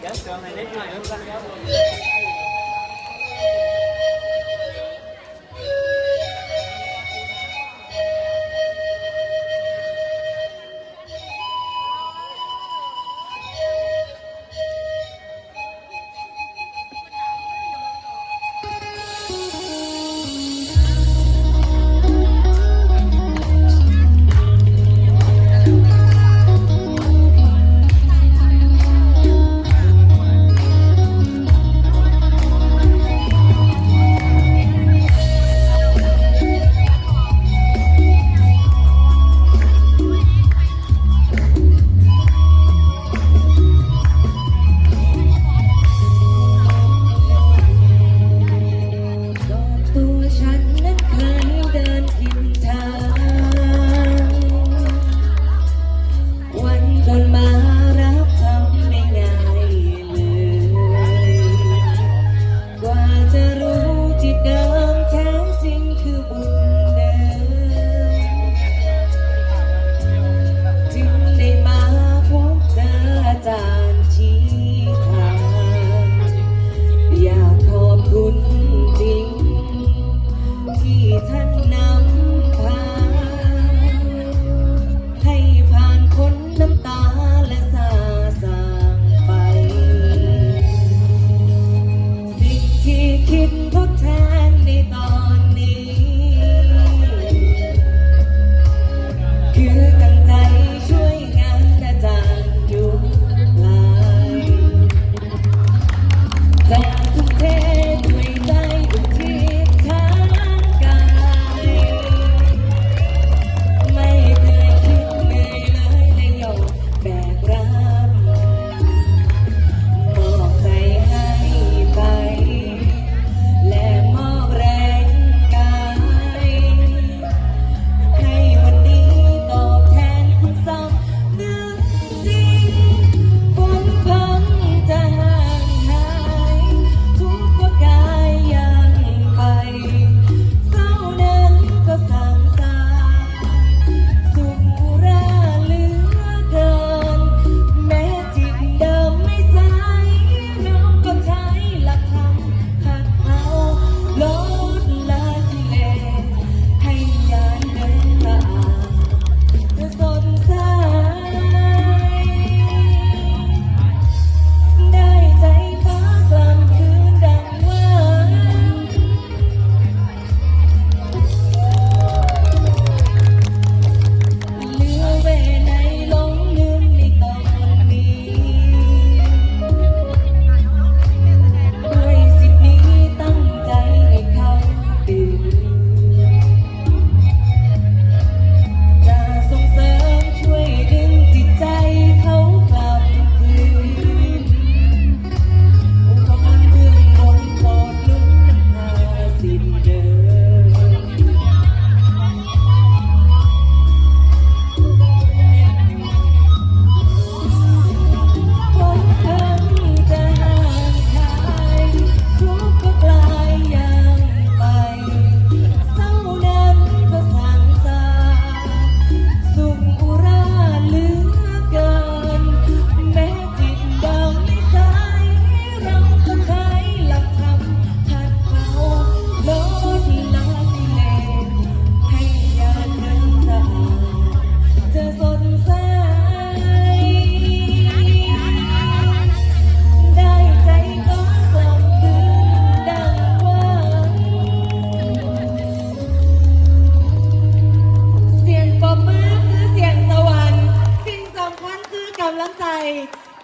เดี๋ยวเจอหน่อยเล็กหน่อยเพื่อนครับ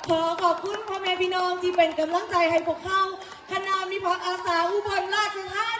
ขอขอบคุณพ่อแม่พี่น้องที่เป็นกำลังใจให้พวกเขาคณะมีพักอาสาอุบลราชธาน